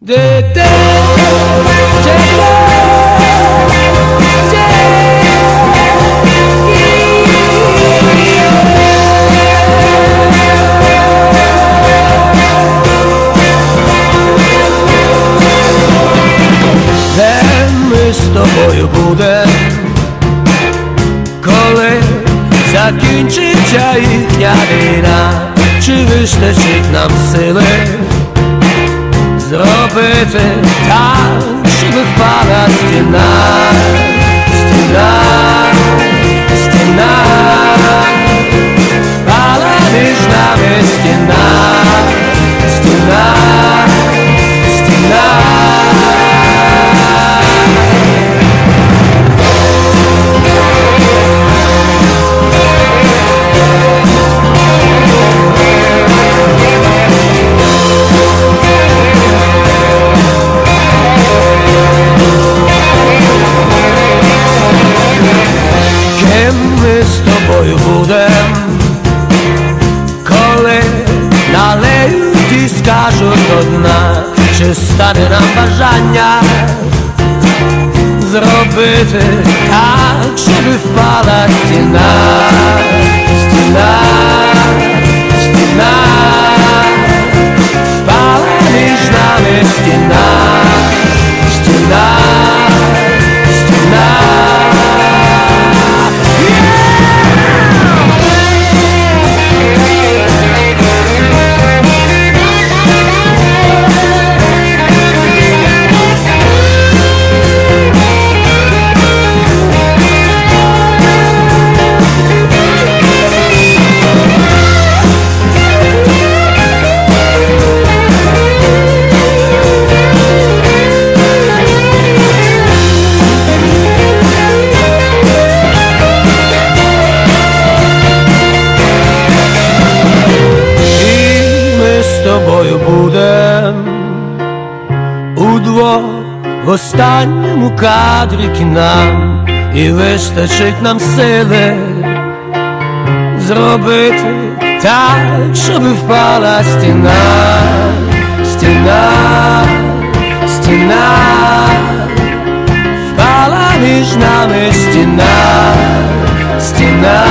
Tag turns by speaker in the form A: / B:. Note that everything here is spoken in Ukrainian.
A: Де ми з тобою будем, коли закінчиться їхня війна, чи вистачить нам сили зробити так, щоб впала стіна, стіна, будем, коли налеють і скажуть одна, чи стане нам бажання зробити так, щоб впала стіна, стіна, тобою будем. Удвох в останньому кадрі кіна. І вистачить нам сили зробити так, щоб впала стіна, стіна, стіна, впала між нами стіна, стіна.